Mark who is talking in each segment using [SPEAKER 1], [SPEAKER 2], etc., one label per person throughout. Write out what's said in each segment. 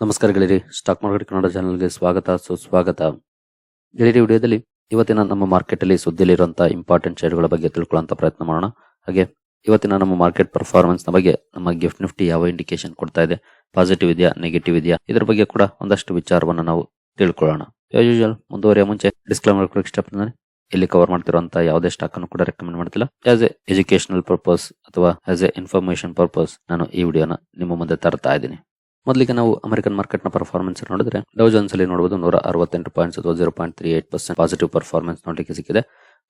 [SPEAKER 1] ನಮಸ್ಕಾರ ಗೆಳೆಯರಿ stock market Kannada ಚಾನಲ್ಗೆ ಸ್ವಾಗತ, ಸುಸ್ವಾಗತ. ಗೆಳೆಯರಿ ವಿಡಿಯೋದಲ್ಲಿ ಇವತ್ತಿನ ನಮ್ಮ ಮಾರ್ಕೆಟ್ ಅಲ್ಲಿ ಸುದ್ದಿಯಲ್ಲಿರುವಂತಹ ಇಂಪಾರ್ಟೆಂಟ್ ಶೇರ್ಗಳ ಬಗ್ಗೆ ತಿಳ್ಕೊಳ್ಳುವಂತ ಪ್ರಯತ್ನ ಮಾಡೋಣ. ಹಾಗೆ ಇವತ್ತಿನ ನಮ್ಮ ಮಾರ್ಕೆಟ್ ಪರ್ಫಾರ್ಮೆನ್ಸ್ನ ಬಗ್ಗೆ ನಮ್ಮ ಗಿಫ್ಟ್ ನಿಫ್ಟಿ ಯಾವ ಇಂಡಿಕೇಶನ್ ಕೊಡ್ತಾ ಇದೆ ಪಾಸಿಟಿವ್ ಇದೆಯಾ ನೆಗೆಟಿವ್ ಇದೆಯಾ, ಇದ್ರ ಬಗ್ಗೆ ಕೂಡ ಒಂದಷ್ಟು ವಿಚಾರವನ್ನು ನಾವು ತಿಳ್ಕೊಳ್ಳೋಣ. ಯೂಶುವಲ್ ಮುಂದುವರಿಯ ಮುಂಚೆ ಡಿಸ್ಕ್ಲೈಮರ್ ಕೊಡಕ್ಕೆ ಇಷ್ಟಪಡ್ತೀನಿ ಇಲ್ಲಿ ಕವರ್ ಮಾಡ್ತಿರುವಂತಹ ಯಾವುದೇ ಸ್ಟಾಕ್ ಅನ್ನು ಕೂಡ ರೆಕಮೆಂಡ್ ಮಾಡ್ತಿಲ್ಲ. ಆಸ್ ಎ ಎಜುಕೇಶನಲ್ ಪರ್ಪಸ್ ಅಥವಾ ಆಸ್ ಎ ಇನ್ಫಾರ್ಮೇಶನ್ ಪರ್ಪಸ್ ನಾನು ಈ ವಿಡಿಯೋನ ನಿಮ್ಮ ಮುಂದೆ ತರ್ತಾ ಇದ್ದೀನಿ. ಮೊದಲಿಗೆ ನಾವು ಅಮೆರಿಕನ್ ಮಾರ್ಕೆಟ್ನ ಪರ್ಫಾರ್ಮೆನ್ಸ್ ನೋಡಿದ್ರೆ ಡೌ ಜೋನ್ಸ್ ಅಲ್ಲಿ ನೋಡಬಹುದು ನೂರ ಅರವತ್ತೆಂಟು ಪಾಯಿಂಟ್ಸ್ ಅಥವಾ zero point three eight percent positive performance ನೋಡ್ಲಿಕ್ಕೆ ಸಿಕ್ಕಿದೆ.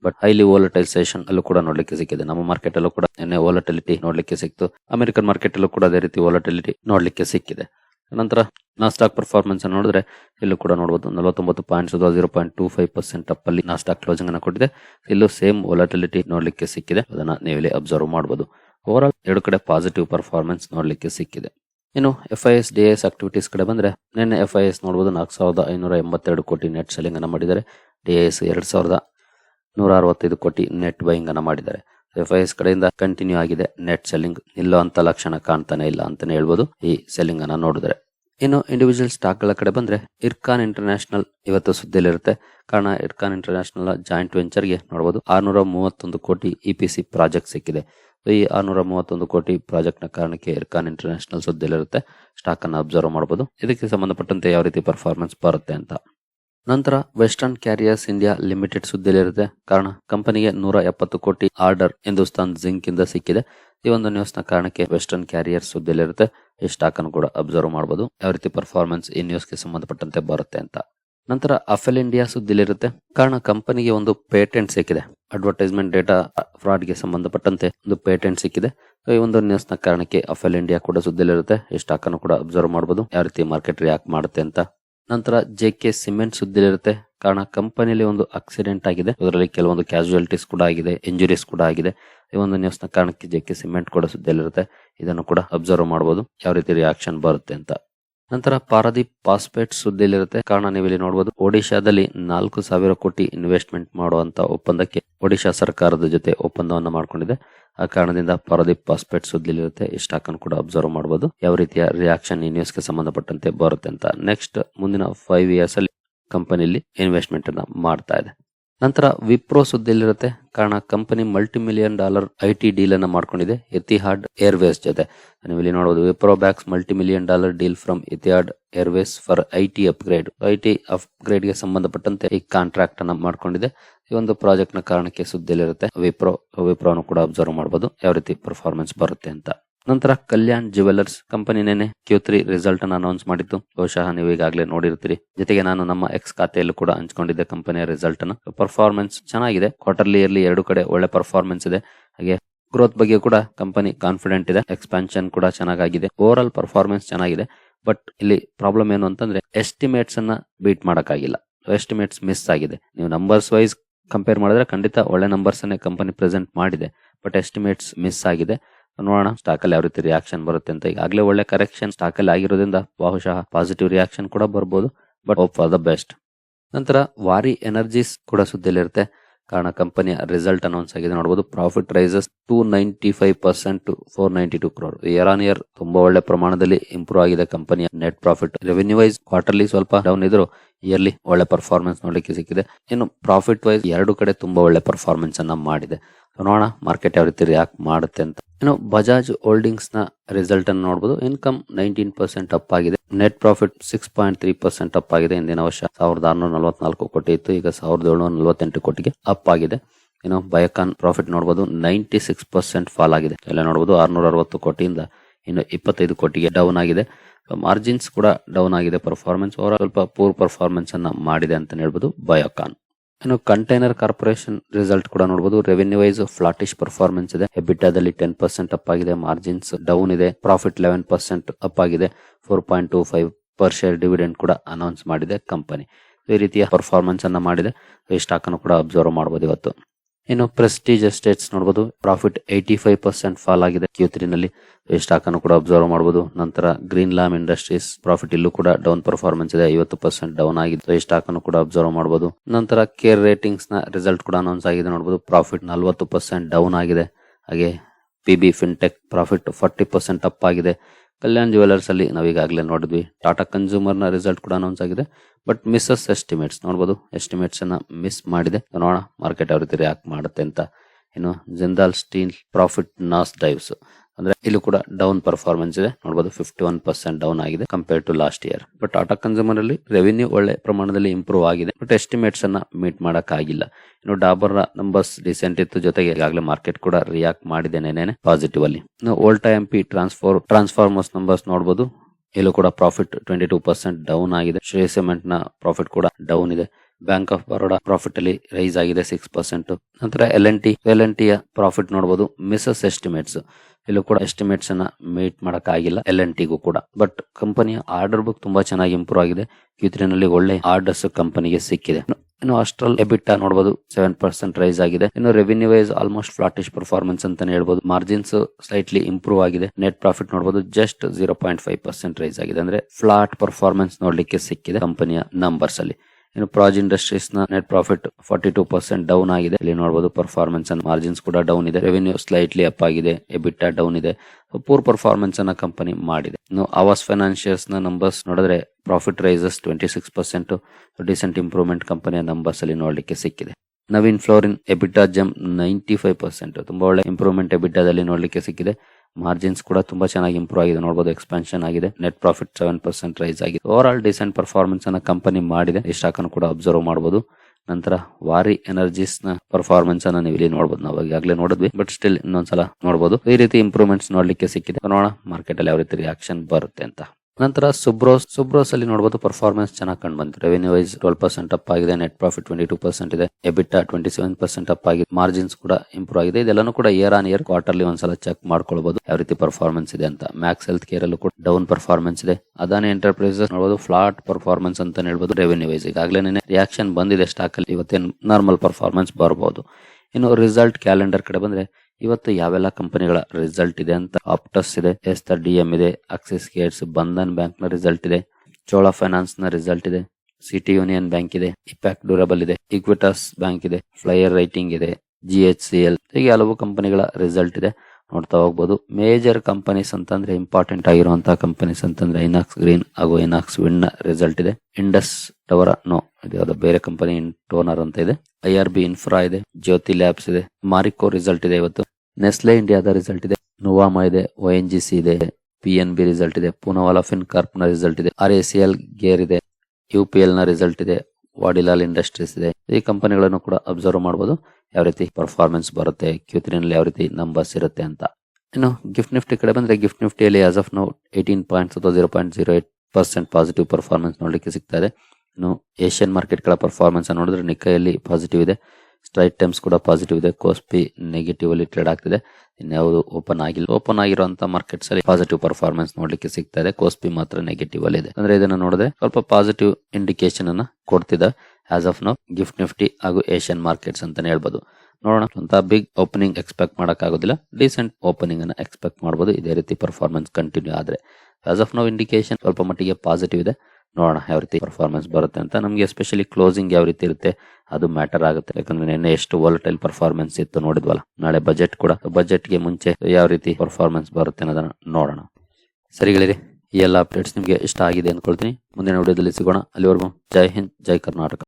[SPEAKER 1] ಬಟ್ ಹೈಲಿ ವೋಲಟೈಸೇಷನ್ ಅಲ್ಲೂ ಕೂಡ ನೋಡ್ಲಿಕ್ಕೆ ಸಿಕ್ಕಿದೆ. ನಮ್ಮ ಮಾರ್ಕೆಟ್ ಅಲ್ಲೂ ಕೂಡ ನಿನ್ನೆ ವೋಲಟಿಲಿಟಿ ನೋಡ್ಲಿಕ್ಕೆ ಸಿಕ್ತು. ಅಮೆರಿಕನ್ ಮಾರ್ಕೆಟ್ ಅಲ್ಲೂ ಕೂಡ ಅದೇ ರೀತಿ ವೋಲಟಿಲಿಟಿ ನೋಡ್ಲಿಕ್ಕೆ ಸಿಕ್ಕಿದೆ. ನಂತರ ನಾಸ್ಟಾಕ್ ಪರ್ಫಾರ್ಮೆನ್ಸ್ ನೋಡಿದ್ರೆ ಇಲ್ಲೂ ಕೂಡ ನೋಡಬಹುದು ನಲವತ್ತೊಂಬತ್ತು ಪಾಯಿಂಟ್ಸ್ ಅಥವಾ zero point two five percent up ಅಲ್ಲಿ ನಾಸ್ಟಾಕ್ ಕ್ಲೋಸಿಂಗ್ ಅನ್ನು ಕೊಟ್ಟಿದೆ. ಇಲ್ಲೂ ಸೇಮ್ ವೋಲಟಿಲಿಟಿ ನೋಡ್ಲಿಕ್ಕೆ ಸಿಕ್ಕಿದೆ. ಅದನ್ನ ನೀವು ಇಲ್ಲಿ ಅಬ್ಸರ್ವ್ ಮಾಡಬಹುದು ಓವರ್ ಆಲ್ ಎರಡು ಕಡೆ ಪಾಸಿಟಿವ್ ಪರ್ಫಾರ್ಮೆನ್ಸ್ ನೋಡ್ಲಿಕ್ಕೆ ಸಿಕ್ಕಿದೆ. ಇನ್ನು F I S D S activities ಕಡೆ ಬಂದರೆ ನಿನ್ನೆ ಎಫ್ ಐ ಎಸ್ ನೋಡಬಹುದು ನಾಲ್ಕು ಸಾವಿರದ ಐನೂರ ಎಂಬತ್ತೆರಡು ಕೋಟಿ ನೆಟ್ ಸೆಲ್ಲಿಂಗ್ ಅನ್ನು ಮಾಡಿದ್ದಾರೆ. ಡಿ ಎಸ್ ಎರಡು ಸಾವಿರದ ನೂರ ಅರವತ್ತೈದು ಕೋಟಿ ನೆಟ್ ಬೈಯಿಂಗ್ ಅನ್ನು ಮಾಡಿದ್ದಾರೆ. ಎಫ್ ಐ ಎಸ್ ಕಡೆಯಿಂದ ಕಂಟಿನ್ಯೂ ಆಗಿದೆ ನೆಟ್ ಸೆಲ್ಲಿಂಗ್ ನಿಲ್ಲುವಂತ ಲಕ್ಷಣ ಕಾಣ್ತಾನೆ ಇಲ್ಲ ಅಂತಾನೆ ಹೇಳ್ಬೋದು ಈ ಸೆಲ್ಲಿಂಗ್ ಅನ್ನು ನೋಡಿದ್ರೆ. ಇನ್ನು ಇಂಡಿವಿಜುವಲ್ ಸ್ಟಾಕ್ಗಳ ಕಡೆ ಬಂದ್ರೆ ಇರ್ಕಾನ್ ಇಂಟರ್ನ್ಯಾಷನಲ್ ಇವತ್ತು ಸುದ್ದಿಯಲ್ಲಿರುತ್ತೆ. ಕಾರಣ ಇರ್ಕಾನ್ ಇಂಟರ್ನ್ಯಾಷನಲ್ ಜಾಯಿಂಟ್ ವೆಂಚರ್ಗೆ ನೋಡಬಹುದು ಆರ್ನೂರ ಮೂವತ್ತೊಂದು ಕೋಟಿ ಇಪಿಸಿ ಪ್ರಾಜೆಕ್ಟ್ ಸಿಕ್ಕಿದೆ. ಈ ಆರ್ನೂರ ಮೂವತ್ತೊಂದು ಕೋಟಿ ಪ್ರಾಜೆಕ್ಟ್ನ ಕಾರಣಕ್ಕೆ ಇರ್ಕಾನ್ ಇಂಟರ್ನ್ಯಾಷನಲ್ ಸುದ್ದಿಲಿರುತ್ತೆ ಸ್ಟಾಕ್ ಅನ್ನು ಅಬ್ಸರ್ವ್ ಮಾಡಬಹುದು ಇದಕ್ಕೆ ಸಂಬಂಧಪಟ್ಟಂತೆ ಯಾವ ರೀತಿ ಪರ್ಫಾರ್ಮೆನ್ಸ್ ಬರುತ್ತೆ ಅಂತ. ನಂತರ ವೆಸ್ಟರ್ನ್ ಕ್ಯಾರಿಯರ್ಸ್ ಇಂಡಿಯಾ ಲಿಮಿಟೆಡ್ ಸುದ್ದಿಯಲ್ಲಿರುತ್ತೆ ಕಾರಣ, ಕಂಪನಿಗೆ ನೂರ ಎಪ್ಪತ್ತು ಕೋಟಿ ಆರ್ಡರ್ ಹಿಂದೂಸ್ತಾನ್ ಜಿಂಕ್ ಇಂದ ಸಿಕ್ಕಿದೆ. ಈ ಒಂದು ನ್ಯೂಸ್ನ ಕಾರಣಕ್ಕೆ ವೆಸ್ಟರ್ನ್ ಕ್ಯಾರಿಯರ್ಸ್ ಸುದ್ದಿಯಲ್ಲಿರುತ್ತೆ ಈ ಸ್ಟಾಕ್ ಅನ್ನು ಕೂಡ ಅಬ್ಸರ್ವ್ ಮಾಡಬಹುದು ಯಾವ ರೀತಿ ಪರ್ಫಾರ್ಮೆನ್ಸ್ ಈ ನ್ಯೂಸ್ಗೆ ಸಂಬಂಧಪಟ್ಟಂತೆ ಬರುತ್ತೆ ಅಂತ. ನಂತರ ಅಫೆಲ್ ಇಂಡಿಯಾ ಸುದ್ದಿಲಿರುತ್ತೆ. ಕಾರಣ ಕಂಪನಿಗೆ ಒಂದು ಪೇಟೆಂಟ್ ಸಿಕ್ಕಿದೆ. ಅಡ್ವರ್ಟೈಸ್ಮೆಂಟ್ ಡೇಟಾ ಫ್ರಾಡ್ಗೆ ಸಂಬಂಧಪಟ್ಟಂತೆ ಒಂದು ಪೇಟೆಂಟ್ ಸಿಕ್ಕಿದೆ. ಈ ಒಂದು ನ್ಯೂಸ್ನ ಕಾರಣಕ್ಕೆ ಅಫೆಲ್ ಇಂಡಿಯಾ ಕೂಡ ಸುದ್ದಿಲಿರುತ್ತೆ. ಸ್ಟಾಕ್ ಅನ್ನು ಕೂಡ ಅಬ್ಸರ್ವ್ ಮಾಡಬಹುದು ಯಾವ ರೀತಿ ಮಾರ್ಕೆಟ್ ರಿಯಾಕ್ಟ್ ಮಾಡುತ್ತೆ ಅಂತ. ನಂತರ ಜೆ ಕೆ ಸಿಮೆಂಟ್ ಸುದ್ದಿಲಿರುತ್ತೆ. ಕಾರಣ ಕಂಪನಿಯಲ್ಲಿ ಒಂದು ಆಕ್ಸಿಡೆಂಟ್ ಆಗಿದೆ. ಅದರಲ್ಲಿ ಕೆಲವೊಂದು ಕ್ಯಾಶುಯಾಲಿಟೀಸ್ ಕೂಡ ಆಗಿದೆ. ಇಂಜುರೀಸ್ ಕೂಡ ಆಗಿದೆ. ಈ ಒಂದು ನ್ಯೂಸ್ನ ಕಾರಣಕ್ಕೆ ಜೆ ಕೆ ಸಿಮೆಂಟ್ ಕೂಡ ಸುದ್ದಿಲಿರುತ್ತೆ. ಇದನ್ನು ಕೂಡ ಅಬ್ಸರ್ವ್ ಮಾಡಬಹುದು ಯಾವ ರೀತಿ ರಿಯಾಕ್ಷನ್ ಬರುತ್ತೆ ಅಂತ. ನಂತರ ಪಾರದೀಪ್ ಪಾಸ್ಪೇಟ್ ಸುದ್ದಿಯಲ್ಲಿರುತ್ತೆ. ಕಾರಣ ನೀವು ಇಲ್ಲಿ ನೋಡಬಹುದು ಒಡಿಶಾದಲ್ಲಿ ನಾಲ್ಕು ಸಾವಿರ ಕೋಟಿ ಇನ್ವೆಸ್ಟ್ಮೆಂಟ್ ಮಾಡುವಂತ ಒಪ್ಪಂದಕ್ಕೆ ಒಡಿಶಾ ಸರ್ಕಾರದ ಜೊತೆ ಒಪ್ಪಂದವನ್ನು ಮಾಡಿಕೊಂಡಿದೆ. ಆ ಕಾರಣದಿಂದ ಪಾರದೀಪ್ ಪಾಸ್ಪೇಟ್ ಸುದ್ದಿಲಿರುತ್ತೆ ಈ ಸ್ಟಾಕ್ ಕೂಡ ಅಬ್ಸರ್ವ್ ಮಾಡಬಹುದು ಯಾವ ರೀತಿಯ ರಿಯಾಕ್ಷನ್ ಈ ನ್ಯೂಸ್ಗೆ ಸಂಬಂಧಪಟ್ಟಂತೆ ಬರುತ್ತೆ ಅಂತ. ನೆಕ್ಸ್ಟ್ ಮುಂದಿನ ಫೈವ್ ಇಯರ್ಸ್ ಅಲ್ಲಿ ಕಂಪನಿಯಲ್ಲಿ ಇನ್ವೆಸ್ಟ್ಮೆಂಟ್ ಅನ್ನ ಮಾಡ್ತಾ ಇದೆ. ನಂತರ ವಿಪ್ರೋ ಸುದ್ದಿಯಲ್ಲಿರುತ್ತೆ. ಕಾರಣ company multi million dollar I T deal ಅನ್ನು ಮಾಡ್ಕೊಂಡಿದೆ ಎತಿಹಾಡ್ ಏರ್ವೇಸ್ ಜೊತೆ. ನೀವು ಇಲ್ಲಿ ನೋಡಬಹುದು Wipro bags multi million dollar deal from Etihad Airways for I T upgrade I T ಅಪ್ಗ್ರೇಡ್ಗೆ ಸಂಬಂಧಪಟ್ಟಂತೆ ಈ ಕಾಂಟ್ರಾಕ್ಟ್ ಅನ್ನ ಮಾಡ್ಕೊಂಡಿದೆ. ಈ ಒಂದು ಪ್ರಾಜೆಕ್ಟ್ನ ಕಾರಣಕ್ಕೆ ಸುದ್ದಿಯಲ್ಲಿರುತ್ತೆ. ವಿಪ್ರೋ, ವಿಪ್ರೋನು ಕೂಡ ಅಬ್ಸರ್ವ್ ಮಾಡಬಹುದು ಯಾವ ರೀತಿ ಪರ್ಫಾರ್ಮೆನ್ಸ್ ಬರುತ್ತೆ ಅಂತ. ನಂತರ ಕಲ್ಯಾಣ್ ಜುವೆಲ್ಲರ್ಸ್ ಕಂಪನಿ ನೆನೆ ಕ್ಯೂ ತ್ರೀ ರಿಸಲ್ಟ್ ಅನ್ನು ಅನೌನ್ಸ್ ಮಾಡಿತ್ತು ಬಹುಶಃ ನೀವು ಈಗಾಗಲೇ ನೋಡಿರ್ತೀರಿ. ಜೊತೆಗೆ ನಾನು ನಮ್ಮ ಎಕ್ಸ್ ಖಾತೆಯಲ್ಲೂ ಕೂಡ ಹಂಚ್ಕೊಂಡಿದ್ದೆ ಕಂಪನಿಯ ರಿಸಲ್ಟ್ ಅನ್ನು. ಪರ್ಫಾರ್ಮೆನ್ಸ್ ಚೆನ್ನಾಗಿದೆ. ಕ್ವಾರ್ಟರ್ಲಿಯಲ್ಲಿ ಎರಡು ಕಡೆ ಒಳ್ಳೆ ಪರ್ಫಾರ್ಮೆನ್ಸ್ ಇದೆ. ಹಾಗೆ ಗ್ರೋತ್ ಬಗ್ಗೆ ಕೂಡ ಕಂಪನಿ ಕಾನ್ಫಿಡೆಂಟ್ ಇದೆ. ಎಕ್ಸ್ಪಾನ್ಷನ್ ಕೂಡ ಚೆನ್ನಾಗಿದೆ ಓವರ್ ಆಲ್ ಪರ್ಫಾರ್ಮೆನ್ಸ್ ಚೆನ್ನಾಗಿದೆ. ಬಟ್ ಇಲ್ಲಿ ಪ್ರಾಬ್ಲಮ್ ಏನು ಅಂತಂದ್ರೆ ಎಸ್ಟಿಮೇಟ್ಸ್ ಅನ್ನ ಬೀಟ್ ಮಾಡೋಕ್ಕಾಗಿಲ್ಲ. ಎಸ್ಟಿಮೇಟ್ಸ್ ಮಿಸ್ ಆಗಿದೆ. ನೀವು ನಂಬರ್ಸ್ ವೈಸ್ ಕಂಪೇರ್ ಮಾಡಿದ್ರೆ ಖಂಡಿತ ಒಳ್ಳೆ ನಂಬರ್ಸ್ ಅನ್ನೇ ಕಂಪನಿ ಪ್ರೆಸೆಂಟ್ ಮಾಡಿದೆ. ಬಟ್ ಎಸ್ಟಿಮೇಟ್ಸ್ ಮಿಸ್ ಆಗಿದೆ. ನೋಡೋಣ. ಸ್ಟಾಕ್ ಅಲ್ಲಿ ಯಾವ ರೀತಿ ರಿಯಾಕ್ಷನ್ ಬರುತ್ತೆ ಅಂತ. ಈಗಾಗಲೇ ಒಳ್ಳೆ ಕರೆಕ್ಷನ್ ಸ್ಟಾಕ್ ಅಲ್ಲಿ ಆಗಿರೋದ್ರಿಂದ ಬಹುಶಃ ಪಾಸಿಟಿವ್ ರಿಯಾಕ್ಷನ್ ಕೂಡ ಬರ್ಬೋದು. But hope for the best ನಂತರ ವಾರಿ ಎನರ್ಜೀಸ್ ಕೂಡ ಸುದ್ದಿಯಲ್ಲಿರುತ್ತೆ. ಕಾರಣ ಕಂಪನಿಯ ರಿಸಲ್ಟ್ ಅನೌನ್ಸ್ ಆಗಿದೆ. ನೋಡಬಹುದು profit rises two ninety five percent to four ninety two crore year on year ತುಂಬಾ ಒಳ್ಳೆ ಪ್ರಮಾಣದಲ್ಲಿ ಇಂಪ್ರೂವ್ ಆಗಿದೆ ಕಂಪನಿಯ net profit revenue wise quarterly ಸ್ವಲ್ಪ ಡೌನ್ ಇದ್ರು ಇಯರ್ಲಿ ಒಳ್ಳೆ ಪರ್ಫಾರ್ಮೆನ್ಸ್ ನೋಡಲಿಕ್ಕೆ ಸಿಕ್ಕಿದೆ. ಇನ್ನು ಪ್ರಾಫಿಟ್ ವೈಸ್ ಎರಡು ಕಡೆ ತುಂಬಾ ಒಳ್ಳೆ ಪರ್ಫಾರ್ಮೆನ್ಸ್ ಅನ್ನ ಮಾಡಿದೆ. ನೋಡೋಣ ಮಾರ್ಕೆಟ್ ಯಾವ ರೀತಿ ರಿಯಾಕ್ಟ್ ಮಾಡುತ್ತೆ ಅಂತ. ಇನ್ನು ಬಜಾಜ್ ಹೋಲ್ಡಿಂಗ್ಸ್ನ ರಿಸಲ್ಟ್ ಅನ್ನು ನೋಡಬಹುದು ಇನ್ಕಮ್ ನೈನ್ಟೀನ್ ಪರ್ಸೆಂಟ್ ಅಪ್ ಆಗಿದೆ. Net profit six point three percent up ಆಗಿದೆ. ಹಿಂದಿನ ವರ್ಷ ಸಾವಿರದ ಆರುನೂರ ನಲವತ್ನಾಲ್ಕು ಕೋಟಿ ಇತ್ತು. ಈಗ ಸಾವಿರದ ಏಳ್ನೂರ ನಲವತ್ತೆಂಟು ಕೋಟಿಗೆ ಅಪ್ ಆಗಿದೆ. ಇನ್ನು ಬಯೋಕಾನ್ ಪ್ರಾಫಿಟ್ ನೋಡಬಹುದು ನೈಂಟಿ ಸಿಕ್ಸ್ ಪರ್ಸೆಂಟ್ ಫಾಲ್ ಆಗಿದೆ. ಎಲ್ಲ ನೋಡಬಹುದು ಆರ್ನೂರ ಅರವತ್ತು ಕೋಟಿಯಿಂದ ಇನ್ನು ಇಪ್ಪತ್ತೈದು ಕೋಟಿಗೆ ಡೌನ್ ಆಗಿದೆ. ಮಾರ್ಜಿನ್ಸ್ ಕೂಡ ಡೌನ್ ಆಗಿದೆ. ಪರ್ಫಾರ್ಮೆನ್ಸ್ ಅವರ ಸ್ವಲ್ಪ ಪೂರ್ ಪರ್ಫಾರ್ಮೆನ್ಸ್ ಅನ್ನ ಮಾಡಿದೆ ಅಂತ ಹೇಳ್ಬೋದು ಬಯೋಕಾನ್ ಇನ್ನು ಕಂಟೈನರ್ ಕಾರ್ಪೊರೇಷನ್ ರಿಸಲ್ಟ್ ಕೂಡ ನೋಡಬಹುದು ರೆವೆನ್ಯೂ ವೈಸ್ ಫ್ಲಾಟಿಶ್ ಪರ್ಫಾರ್ಮೆನ್ಸ್ ಇದೆ. ಎಬಿಟಾದಲ್ಲಿ ಟೆನ್ ಪರ್ಸೆಂಟ್ ಅಪ್ ಆಗಿದೆ. ಮಾರ್ಜಿನ್ಸ್ ಡೌನ್ ಇದೆ. ಪ್ರಾಫಿಟ್ ಲೆವೆನ್ ಪರ್ಸೆಂಟ್ ಅಪ್ ಆಗಿದೆ. Four point two five per share dividend ಕೂಡ ಅನೌನ್ಸ್ ಮಾಡಿದೆ ಕಂಪನಿ ಈ ರೀತಿಯ ಪರ್ಫಾರ್ಮೆನ್ಸ್ ಅನ್ನ ಮಾಡಿದೆ. ಈ ಸ್ಟಾಕ್ ಅನ್ನು ಕೂಡ ಅಬ್ಸರ್ವ್ ಮಾಡಬಹುದು ಇವತ್ತು. ಇನ್ನು ಪ್ರೆಸ್ಟೀಜ್ ಎಸ್ಟೇಟ್ಸ್ ನೋಡಬಹುದು profit eighty five percent fall ಆಗಿದೆ ಕ್ಯೂ ನಲ್ಲಿ ಈ ಸ್ಟಾಕ್ ಅನ್ನು ಕೂಡ ಅಬ್ಸರ್ವ್ ಮಾಡಬಹುದು ನಂತರ ಗ್ರೀನ್ ಲ್ಯಾಮ್ ಇಂಡಸ್ಟ್ರೀಸ್ ಪ್ರಾಫಿಟ್ ಇಲ್ಲೂ ಕೂಡ ಡೌನ್ ಪರ್ಫಾರ್ಮೆನ್ಸ್ ಇದೆ. ಐವತ್ತು ಪರ್ಸೆಂಟ್ ಡೌನ್ ಆಗಿದೆ. ಈ ಸ್ಟಾಕ್ ಅನ್ನು ಕೂಡ ಅಬ್ಸರ್ವ್ ಮಾಡಬಹುದು ನಂತರ ಕೇರ್ ರೇಟಿಂಗ್ಸ್ನ ರಿಸಲ್ಟ್ ಕೂಡ ಅನೌನ್ಸ್ ಆಗಿದೆ ನೋಡಬಹುದು ಪ್ರಾಫಿಟ್ ನಲ್ವತ್ತು ಪರ್ಸೆಂಟ್ ಡೌನ್ ಆಗಿದೆ. ಹಾಗೆ P B fintech profit forty percent up ಆಗಿದೆ. ಕಲ್ಯಾಣ್ ಜುವೆಲರ್ಸ್ ಅಲ್ಲಿ ನಾವು ಈಗಾಗಲೇ ನೋಡಿದ್ವಿ. ಟಾಟಾ ಕನ್ಸ್ಯೂಮರ್ನ ರಿಸಲ್ಟ್ ಕೂಡ ಅನೌನ್ಸ್ ಆಗಿದೆ. ಬಟ್ ಮಿಸ್ಸಸ್ ಎಸ್ಟಿಮೇಟ್ಸ್ ನೋಡಬಹುದು ಎಸ್ಟಿಮೇಟ್ಸ್ ಅನ್ನ ಮಿಸ್ ಮಾಡಿದೆ. ನೋಡೋಣ ಮಾರ್ಕೆಟ್ ಯಾವ ರೀತಿ ರಿಯಾಕ್ಟ್ ಮಾಡುತ್ತೆ ಅಂತ. ಇನ್ನು Jindal steel profit nosedives ಅಂದ್ರೆ ಇಲ್ಲೂ ಕೂಡ ಡೌನ್ ಪರ್ಫಾರ್ಮೆನ್ಸ್ ಇದೆ. ನೋಡಬಹುದು ಫಿಫ್ಟಿ ಒನ್ ಪರ್ಸೆಂಟ್ ಡೌನ್ ಆಗಿದೆ compare to last year but Tata consumer ಅಲ್ಲಿ ರೆವಿನ್ಯೂ ಒಳ್ಳೆ ಪ್ರಮಾಣದಲ್ಲಿ ಇಂಪ್ರೂವ್ ಆಗಿದೆ. ಬಟ್ ಎಸ್ಟಿಮೇಟ್ಸ್ ಅನ್ನ ಮೀಟ್ ಮಾಡಕ್ ಆಗಿಲ್ಲ ಇನ್ನು ಡಾಬರ್ ನಂಬರ್ಸ್ ರೀಸೆಂಟ್ ಇತ್ತು. ಜೊತೆಗೆ ಈಗಾಗಲೇ ಮಾರ್ಕೆಟ್ ಕೂಡ ರಿಯಾಕ್ಟ್ ಮಾಡಿದೆ ನೆನೆ ಪಾಸಿಟಿವ್ ಅಲ್ಲಿ. ಓಲ್ಟಾ ಎಂ ಪಿ ಟ್ರಾನ್ಸ್ಫಾರ್ ಟ್ರಾನ್ಸ್ಫಾರ್ಮರ್ಸ್ ನಂಬರ್ಸ್ ನೋಡಬಹುದು ಇಲ್ಲೂ ಕೂಡ profit twenty two percent down ಆಗಿದೆ. ಶ್ರೀ ಸಿಮೆಂಟ್ನ ಪ್ರಾಫಿಟ್ ಕೂಡ ಡೌನ್ ಇದೆ. ಬ್ಯಾಂಕ್ ಆಫ್ ಬರೋಡಾ ಪ್ರಾಫಿಟ್ ಅಲ್ಲಿ ರೈಸ್ ಆಗಿದೆ ಸಿಕ್ಸ್ ಪರ್ಸೆಂಟ್ ನಂತರ L N T L N ಟಿಯ profit ನೋಡಬಹುದು ಮಿಸಸ್ ಎಸ್ಟಿಮೇಟ್ಸ್ ಇಲ್ಲೂ ಕೂಡ ಎಸ್ಟಿಮೇಟ್ಸ್ ಅನ್ನ ಮೀಟ್ ಮಾಡಕ್ ಆಗಿಲ್ಲ ಎಲ್ ಎನ್ ಟಿಗೂ ಕೂಡ. ಬಟ್ ಕಂಪನಿಯ ಆರ್ಡರ್ ಬುಕ್ ತುಂಬಾ ಚೆನ್ನಾಗಿ ಇಂಪ್ರೂವ್ ಆಗಿದೆ. Q3 ನಲ್ಲಿ ಒಳ್ಳೆ ಆರ್ಡರ್ಸ್ ಕಂಪನಿಗೆ ಸಿಕ್ಕಿದೆ. ಇನ್ನು ಅಷ್ಟ್ರಲ್ ಎಬಿಟಾ ನೋಡಬಹುದು ಸೆವೆನ್ ಪರ್ಸೆಂಟ್ ರೈಸ್ ಆಗಿದೆ. ಇನ್ನು revenue wise almost flattish performance ಅಂತಾನೆ ಹೇಳ್ಬೋದು. ಮಾರ್ಜಿನ್ಸ್ ಸ್ಲೈಟ್ಲಿ ಇಂಪ್ರೂವ್ ಆಗಿದೆ. ನೆಟ್ ಪ್ರಾಫಿಟ್ ನೋಡಬಹುದು just zero point five percent rise ಆಗಿದೆ. ಅಂದ್ರೆ ಫ್ಲಾಟ್ ಪರ್ಫಾರ್ಮೆನ್ಸ್ ನೋಡ್ಲಿಕ್ಕೆ ಸಿಕ್ಕಿದೆ ಕಂಪನಿಯ ನಂಬರ್ಸ್ ಅಲ್ಲಿ. ಇನ್ನು Praj ಇಂಡಸ್ಟ್ರೀಸ್ನ net profit forty two percent down ಆಗಿದೆ. ಇಲ್ಲಿ ನೋಡಬಹುದು ಪರ್ಫಾರ್ಮೆನ್ಸ್ ಅಂಡ್ ಮಾರ್ಜಿನ್ಸ್ ಕೂಡ ಡೌನ್ ಇದೆ. ರೆವೆನ್ಯೂ ಸ್ಲೈಟ್ಲಿ ಅಪ್ ಆಗಿದೆ. ಎಬಿಟಾ ಡೌನ್ ಇದೆ. ಪೂರ್ ಪರ್ಫಾರ್ಮೆನ್ಸ್ ಅನ್ನ ಕಂಪನಿ ಮಾಡಿದೆ. ಇನ್ನು ಆವಾಸ್ ಫೈನಾನ್ಷಿಯಲ್ಸ್ನ ನಂಬರ್ಸ್ ನೋಡಿದ್ರೆ profit rises twenty six percent decent improvement ಕಂಪನಿಯ ನಂಬರ್ಸ್ ಅಲ್ಲಿ ನೋಡ್ಲಿಕ್ಕೆ ಸಿಕ್ಕಿದೆ. Navin fluorine EBITDA jump ninety five percent ತುಂಬಾ ಒಳ್ಳೆ ಇಂಪ್ರೂವ್ಮೆಂಟ್ ಎಬಿಟಾದಲ್ಲಿ ನೋಡ್ಲಿಕ್ಕೆ ಸಿಕ್ಕಿದೆ. ಮಾರ್ಜಿನ್ಸ್ ಕೂಡ ತುಂಬಾ ಚೆನ್ನಾಗಿ ಇಂಪ್ರೂವ್ ಆಗಿದೆ. ನೋಡಬಹುದು ಎಕ್ಸ್ಪಾನ್ಷನ್ ಆಗಿದೆ. Net profit seven percent rise ಆಗಿದೆ. ಓವರ್ ಆಲ್ ಡಿಸೆಂಟ್ ಪರ್ಫಾರ್ಮೆನ್ಸ್ ಅನ್ನ ಕಂಪನಿ ಮಾಡಿದೆ. ಈ ಸ್ಟಾಕ್ ಕೂಡ ಅಬ್ಸರ್ವ್ ಮಾಡಬಹುದು ನಂತರ ವಾರಿ ಎನರ್ಜೀಸ್ನ ಪರ್ಫಾರ್ಮೆನ್ಸ್ ಅನ್ನ ನೀವು ಇಲ್ಲಿ ನೋಡಬಹುದು ನಾವು ಈಗಾಗಲೇ ನೋಡಿದ್ವಿ ಬಟ್ ಸ್ಟಿಲ್ ಇನ್ನೊಂದ್ಸಲ ನೋಡಬಹುದು ಈ ರೀತಿ ಇಂಪ್ರೂವ್ಮೆಂಟ್ಸ್ ನೋಡ್ಲಿಕ್ಕೆ ಸಿಕ್ಕಿದೆ. ನೋಡೋಣ ಮಾರ್ಕೆಟ್ ಅಲ್ಲಿ ಯಾವ ರೀತಿ ರಿಯಾಕ್ಷನ್ ಬರುತ್ತೆ ಅಂತ. ನಂತರ ಸುಬ್ರೋಸ್ ಸುಬ್ರೋಸ್ ಅಲ್ಲಿ ನೋಡಬಹುದು ಪರ್ಫಾರ್ಮೆನ್ಸ್ ಚೆನ್ನಾಗಿ ಕಂಡು ಬಂತು. Revenue wise twelve percent up ಆಗಿದೆ net profit twenty two percent ಇದೆ EBITDA twenty seven percent up ಆಗಿದೆ ಮಾರ್ಜಿನ್ಸ್ ಕೂಡ ಇಂಪ್ರೂವ್ ಆಗಿದೆ. ಇದೆಲ್ಲನೂ ಕೂಡ ಇಯರ್ ಆನ್ ಇಯರ್ ಕ್ವಾರ್ಟರ್ಲಿ ಒಂದ್ಸಲ ಚೆಕ್ ಮಾಡ್ಕೊಳ್ಬಹುದು ಯಾವ ರೀತಿ ಪರ್ಫಾರ್ಮೆನ್ಸ್ ಇದೆ ಅಂತ. ಮ್ಯಾಕ್ಸ್ ಹೆಲ್ತ್ ಕೇರ್ ಅಲ್ಲೂ ಕೂಡ ಡೌನ್ ಪರ್ಫಾರ್ಮೆನ್ಸ್ ಇದೆ. ಅದಾನಿ ಎಂಟರ್ಪ್ರೈಸಸ್ ನೋಡಬಹುದು ಫ್ಲಾಟ್ ಪರ್ಫಾರ್ಮೆನ್ಸ್ ಅಂತ ಹೇಳ್ಬೋದು ರೆವೆನ್ಯೂ ವೈಸ್ ಈಗಾಗಲೇ ರಿಯಾಕ್ಷನ್ ಬಂದಿದೆ ಸ್ಟಾಕ್ ಅಲ್ಲಿ. ಇವತ್ತೇನು ನಾರ್ಮಲ್ ಪರ್ಫಾರ್ಮೆನ್ಸ್ ಬರಬಹುದು ಇನ್ನು ರಿಸಲ್ಟ್ ಕ್ಯಾಲೆಂಡರ್ ಕಡೆ ಬಂದ್ರೆ ಇವತ್ತು ಯಾವೆಲ್ಲ ಕಂಪನಿಗಳ ರಿಸಲ್ಟ್ ಇದೆ ಅಂತ ಆಪ್ಟಸ್ ಇದೆ ಎಸ್ ಡಿ ಎಂ ಇದೆ ಆಕ್ಸಿಸ್ ಗೇಟ್ಸ್ ಬಂಧನ್ ಬ್ಯಾಂಕ್ನ ರಿಸಲ್ಟ್ ಇದೆ ಚೋಳ ಫೈನಾನ್ಸ್ನ ರಿಸಲ್ಟ್ ಇದೆ ಸಿಟಿ ಯೂನಿಯನ್ ಬ್ಯಾಂಕ್ ಇದೆ ಇಪ್ಯಾಕ್ ಡ್ಯೂರಬಲ್ ಇದೆ ಇಕ್ವಿಟಾಸ್ ಬ್ಯಾಂಕ್ ಇದೆ ಫ್ಲೈಯರ್ ರೈಟಿಂಗ್ ಇದೆ ಜಿ ಎಚ್ ಸಿ ಎಲ್ ಹೀಗೆ ಹಲವು ಕಂಪನಿಗಳ ರಿಸಲ್ಟ್ ಇದೆ. ನೋಡ್ತಾ ಹೋಗ್ಬೋದು. ಮೇಜರ್ ಕಂಪನೀಸ್ ಅಂತಂದ್ರೆ ಇಂಪಾರ್ಟೆಂಟ್ ಆಗಿರುವಂತಹ ಕಂಪನೀಸ್ ಅಂತಂದ್ರೆ ಇನಾಕ್ಸ್ ಗ್ರೀನ್ ಹಾಗೂ ಇನಾಕ್ಸ್ ವಿನ್ ರಿಸಲ್ಟ್ ಇದೆ. ಇಂಡಸ್ ಟವರ್ ನೋ ಇದು ಯಾವ್ದೋ ಬೇರೆ ಕಂಪನಿ ಟೋನರ್ ಅಂತ ಇದೆ. ಐ ಆರ್ ಬಿ ಇನ್ಫ್ರಾ ಇದೆ ಜ್ಯೋತಿ ಲ್ಯಾಬ್ಸ್ ಇದೆ. ಮಾರಿಕೋ ರಿಸಲ್ಟ್ ಇದೆ ಇವತ್ತು. ನೆಸ್ಲೆ ಇಂಡಿಯಾದ ರಿಸಲ್ಟ್ ಇದೆ. ನುವಾಮಾ ಇದೆ ಒ ಎನ್ ಜಿ ಸಿ ಇದೆ ಪಿ ಎನ್ ಬಿ ರಿಸಲ್ಟ್ ಇದೆ ಪೂನಾವಾಲಾ ಫಿನ್ ಕಾರ್ಪ್ನ ರಿಸಲ್ಟ್ ಇದೆ R A C L gear ಇದೆ ಯು ಪಿ ಎಲ್ನ ರಿಸಲ್ಟ್ ಇದೆ ವಾಡಿಲಾಲ್ ಇಂಡಸ್ಟ್ರೀಸ್ ಇದೆ. ಈ ಕಂಪನಿಗಳನ್ನು ಕೂಡ ಅಬ್ಸರ್ವ್ ಮಾಡಬಹುದು ಯಾವ ರೀತಿ ಪರ್ಫಾರ್ಮೆನ್ಸ್ ಬರುತ್ತೆ ಕ್ಯೂ ಯಾವ ರೀತಿ ನಂಬರ್ಸ್ ಇರುತ್ತೆ ಅಂತ. ಇನ್ನು ಗಿಫ್ಟ್ ನಿಫ್ಟಿ ಕಡೆ ಬಂದ್ರೆ gift ನಿಫ್ಟಿಯಲ್ಲಿ as of now eighteen points ಅಥವಾ zero point zero eight percent positive performance ನೋಡಲಿಕ್ಕೆ ಸಿಗ್ತಾ ಇದೆ. ಇನ್ನು ಏಷ್ಯನ್ ಮಾರ್ಕೆಟ್ಗಳ ಪರ್ಫಾರ್ಮೆನ್ಸ್ ನೋಡಿದ್ರೆ ನಿಕ್ಕೆಯಲ್ಲಿ ಪಾಸಿಟಿವ್ ಇದೆ. ಸ್ಟ್ರೈಟ್ ಟೈಮ್ಸ್ ಕೂಡ ಪಾಸಿಟಿವ್ ಇದೆ. ಕೋಸ್ಪಿ ನೆಗೆಟಿವ್ ಅಲ್ಲಿ ಟ್ರೇಡ್ ಆಗ್ತಿದೆ. ಇನ್ಯಾವುದು ಓಪನ್ ಆಗಿಲ್ಲ. ಓಪನ್ ಆಗಿರುವಂತ ಮಾರ್ಕೆಟ್ಸ್ ಅಲ್ಲಿ ಪಾಸಿಟಿವ್ ಪರ್ಫಾರ್ಮೆನ್ಸ್ ನೋಡ್ಲಿಕ್ಕೆ ಸಿಗ್ತಾ ಇದೆ. ಕೋಸ್ಪಿ ಮಾತ್ರ ನೆಗೆಟಿವ್ ಅಲ್ಲಿ ಇದೆ. ಅಂದ್ರೆ ಇದನ್ನ ನೋಡಿದ್ರೆ ಸ್ವಲ್ಪ ಪಾಸಿಟಿವ್ ಇಂಡಿಕೇಶನ್ ಅನ್ನ ಕೊಡ್ತಿದೆ. As of now gift Nifty ಹಾಗೂ ಏಷ್ಯನ್ ಮಾರ್ಕೆಟ್ಸ್ ಅಂತಾನೆ ಹೇಳ್ಬೋದು. ನೋಡೋಣ. ಅಂತ ಬಿಗ್ ಓಪನಿಂಗ್ ಎಕ್ಸ್ಪೆಕ್ಟ್ ಮಾಡಕ್ ಆಗೋದಿಲ್ಲ ರೀಸೆಂಟ್ ಓಪನಿಂಗ್ ಅನ್ನ ಎಕ್ಸ್ಪೆಕ್ಟ್ ಮಾಡಬಹುದು ಇದೇ ರೀತಿ ಪರ್ಫಾರ್ಮೆನ್ಸ್ ಕಂಟಿನ್ಯೂ ಆದ್ರೆ. ಆಸ್ ಆಫ್ ನೋ ಇಂಡಿಕೇಶನ್ ಸ್ವಲ್ಪ ಮಟ್ಟಿಗೆ ಪಾಸಿಟಿವ್ ಇದೆ. ನೋಡೋಣ ಯಾವ ರೀತಿ ಪರ್ಫಾರ್ಮೆನ್ಸ್ ಬರುತ್ತೆ ಅಂತ. ನಮಗೆ ಎಸ್ಪೆಷಲಿ ಕ್ಲೋಸಿಂಗ್ ಯಾವ ರೀತಿ ಇರುತ್ತೆ. ಅದು ಮ್ಯಾಟರ್ ಆಗುತ್ತೆ. ಯಾಕಂದ್ರೆ ನಿನ್ನೆ ಎಷ್ಟು ವಾಲಟೈಲ್ ಪರ್ಫಾರ್ಮೆನ್ಸ್ ಇತ್ತು ನೋಡಿದ್ವಲ್ಲ. ನಾಳೆ ಬಜೆಟ್ ಕೂಡ. ಬಜೆಟ್ಗೆ ಮುಂಚೆ ಯಾವ ರೀತಿ ಪರ್ಫಾರ್ಮೆನ್ಸ್ ಬರುತ್ತೆ ಅನ್ನೋದನ್ನ ನೋಡೋಣ. ಸರಿಗಳಿರಿ ಈ ಎಲ್ಲ ಅಪ್ಡೇಟ್ಸ್ ನಿಮಗೆ ಇಷ್ಟ ಆಗಿದೆ ಅನ್ಕೊಳ್ತೀನಿ. ಮುಂದಿನ ವಿಡಿಯೋದಲ್ಲಿ ಸಿಗೋಣ. ಅಲ್ಲಿವರೆಗೂ ಜೈ ಹಿಂದ್, ಜೈ ಕರ್ನಾಟಕ.